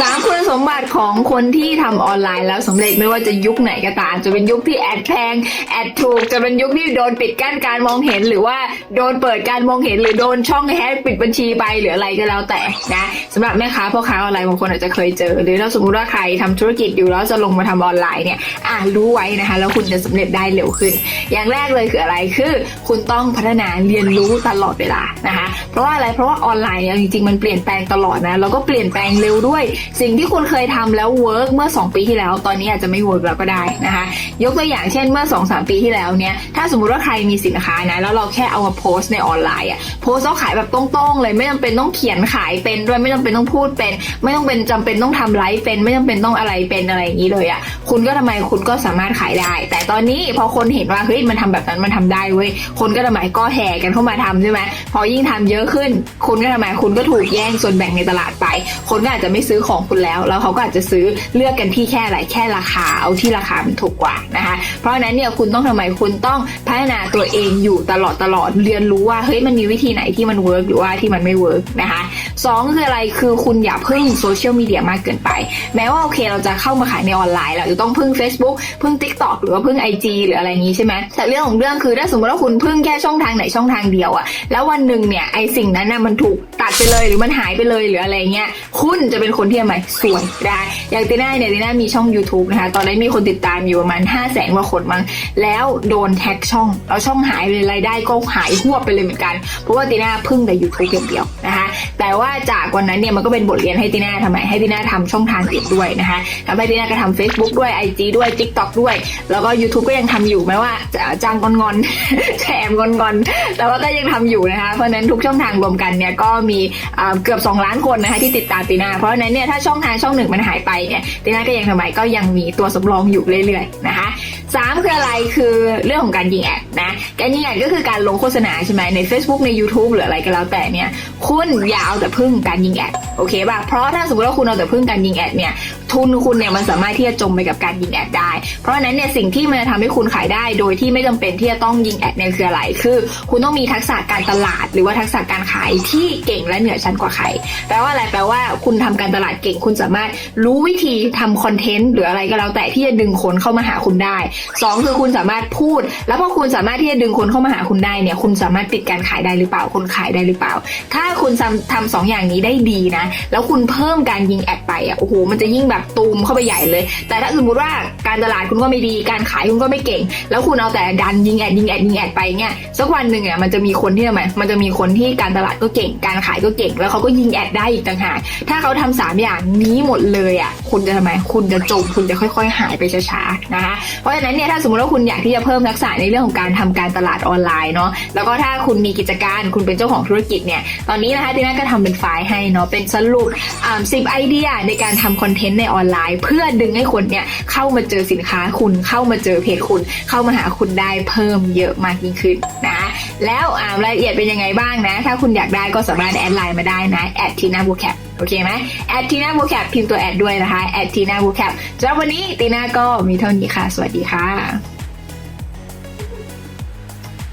สามคุณสมบัติของคนที่ทำออนไลน์แล้วสำเร็จไม่ว่าจะยุคไหนก็ตาม จะเป็นยุคที่แอดแพงแอดถูก จะเป็นยุคที่โดนปิดกั้นการมองเห็น หรือว่าโดนเปิดการมองเห็น หรือโดนช่องแฮกปิดบัญชีไปหรืออะไรก็แล้วแต่นะสำหรับแม่ค้าพ่อค้าออนไลน์บางคนอาจจะเคยเจอ หรือถ้าสมมติว่าใครทำธุรกิจอยู่แล้วจะลงมาทำออนไลน์เนี่ยอ่ารู้ไว้นะคะ แล้วคุณจะสำเร็จได้เร็วขึ้น อย่างแรกเลยคืออะไรคือ คุณต้องพัฒนาเรียนรู้ตลอดเวลานะคะ เพราะว่าอะไรเพราะว่าออนไลน์เนี่ยจริงๆมันเปลี่ยนแปลงตลอดนะแล้วก็เปลี่ยนแปลงเร็วด้วยสิ่งที่คุณเคยทำแล้วเวิร์กเมื่อ 2 ปีที่แล้ว ตอนนี้อาจจะไม่เวิร์กแล้วก็ได้นะคะ ยกตัวอย่างเช่นเมื่อ 2-3 ปีที่แล้วเนี่ย ถ้าสมมุติว่าใครมีสินค้านะ แล้วเราแค่เอามาโพสต์ในออนไลน์อะโพสต์แล้วขายแบบตรงๆเลย ไม่จำเป็นต้องเขียนขายเป็นด้วย ไม่จำเป็นต้องพูดเป็น ไม่ต้องเป็นจำเป็นต้องทำไลฟ์เป็น ไม่จำเป็นต้องอะไรเป็นอะไรอย่างนี้เลยอะคุณก็ทำไมคุณก็สามารถขายได้ แต่ตอนนี้พอคนเห็นว่า เฮ้ย มันทำแบบนั้น มันทำได้เว้ย คนก็ทำไมก็แห่กันเข้ามาทำใช่ไหมพอยิ่งทำเยอะขึ้น คุณก็ทำไมคุณก็ถูกแย่งส่วนแบ่งในตลาดไป คนก็อาจจะไม่ซื้อของคุณแล้ว แล้วเขาก็อาจจะซื้อเลือกกันที่แค่อะไรแค่ราคาเอาที่ราคามันถูกกว่านะคะ เพราะฉะนั้นเนี่ยคุณต้องทำไมคุณต้องพัฒนาตัวเองอยู่ตลอดตลอดเรียนรู้ว่าเฮ้ยมันมีวิธีไหนที่มันเวิร์กหรือว่าที่มันไม่เวิร์กนะคะสองคืออะไรคือคุณอย่าพึ่งโซเชียลมีเดียมากเกินไป แม้ว่าโอเคเราจะเข้ามาขายในออนไลน์เราจะต้องพึ่ง Facebook พึ่ง TikTok หรือว่าพึ่ง IG หรืออะไรอย่างนี้ใช่ไหมแต่เรื่องของเรื่องคือถ้าสมมติว่าคุณพึ่งแค่ช่องทางไหนช่องทางเดียวอะแล้ววันหนึ่งเนี่ยไอสิ่งนั้นน่ะมันถูกตัดไปเลยหรือมันหายไปเลยหรืออะไรเงี้ยคุณจะเป็นคนที่ทำไมสวยได้อย่างตีน่าเนี่ยตีน่ามีช่อง YouTube นะคะ ตอนนี้มีคนติดตามอยู่ประมาณ 5 0 0แสนกว่าคนมั้งแล้วโดนแท็กช่องแล้วช่องหายเลยรายได้ก็หายหัวไปเลยเหมือนกัน เพราะว่าตีน่าพึ่งแต่ YouTube อย่างเดียวนะคะแต่ว่าจากวันนั้นเนี่ยมันก็เป็นบทเรียนให้ตีน่าทำไมให้ตีน่าทำช่องทางอื่นด้วยนะคะทำให้ตีน่าก็ทำ Facebook ด้วย IG ด้วย TikTok ด้วย แล้วก็ YouTube ก็ยังทำอยู่แม้ว่าจะจ้างงอนๆแถมงอนๆแต่ว่าก็ยังทำอยู่นะคะเพราะนั้นทุกช่องทางรวมกันเนี่ยก็มีเกือบ 2 ล้านคนนะคะที่ติดตามตีน่าเพราะนั้นเนี่ยถ้าช่องทางช่องหนึ่งมันหายไปเนี่ยตีน่าก็ยังทำไมก็ยังมีตัวสำรองอยู่เรื่อยๆนะคะ สามคืออะไรคือเรื่องของการยิงแอดนะการยิงแอดก็คือการลงโฆษณาใช่ไหมใน Facebook ใน YouTube หรืออะไรก็แล้วแต่เนี่ยคุณอย่าเอาแต่พึ่งการยิงแอดโอเคป่ะเพราะถ้าสมมติว่าคุณเอาแต่พึ่งการยิงแอดเนี่ยทุนคุณเนี่ยมันสามารถที่จะจมไปกับการยิงแอดได้ เพราะฉะนั้นเนี่ยสิ่งที่มันจะทำให้คุณขายได้ โดยที่ไม่จำเป็นที่จะต้องยิงแอดเนี่ยคืออะไร คือ คุณต้องมีทักษะการตลาด หรือว่าทักษะการขายที่เก่งและเหนือชั้นกว่าใครแปลว่าอะไรแปลว่าคุณทำการตลาดเก่งคุณสามารถรู้วิธีทำคอนเทนต์หรืออะไรก็แล้วแต่ที่จะดึงคนเข้ามาหาคุณได้สองคือคุณสามารถพูด แล้วพอคุณสามารถที่จะดึงคนเข้ามาหาคุณได้เนี่ย คุณสามารถปิดการขายได้หรือเปล่าคุณขายได้หรือเปล่า ถ้าคุณทำทำสองอย่างนี้ได้ดีนะ แล้วคุณเพิ่มการยิงแอดไปอะโอ้โหมันจะยิ่งแบบตูมเข้าไปใหญ่เลย แต่ถ้าสมมติว่าการตลาดคุณก็ไม่ดี การขายคุณก็ไม่เก่ง แล้วคุณเอาแต่ดันยิงแอดยิงแอดยิงแอดไปเนี่ยสักวันหนึ่งอะมันจะมีคนที่ทำไมมันจะมีคนที่การตลาดก็เก่ง การขายก็เก่ง แล้วเขาก็ยิงแอดได้อีกต่างหากถ้าเขาทำสามอย่างนี้หมดเลยอะคุณจะทำไม คุณจะจมคุณจะค่อย ๆ หายไปช้าๆนะคะเพราะฉะนั้นเนี่ยถ้าสมมติว่าคุณอยากที่จะเพิ่มทักษะในเรื่องของการทำการตลาดออนไลน์เนาะแล้วก็ถ้าคุณมีกิจการคุณเป็นเจ้าของธุรกิจเนี่ยตอนนี้นะคะทีน่าก็ทำเป็นไฟล์ให้เนาะเป็นสรุปสิบไอเดียในการทำคอนเทนต์ในออนไลน์ เพื่อดึงให้คนเนี่ยเข้ามาเจอสินค้าคุณเข้ามาเจอเพจคุณ เข้ามาหาคุณได้เพิ่มเยอะมากยิ่งขึ้นนะแล้วรายละเอียดเป็นยังไงบ้างนะ ถ้าคุณอยากได้ก็สามารถแอดไลน์มาได้นะแอดทีน่าบูแคป โอเคไหมแอดทีน่าบูแคปพิมพ์ตัวแอดด้วยนะคะแอดทีน่าบูแคปสำหรับวันนี้ตีน่าก็มีเท่านี้ค่ะ สวัสดีค่ะ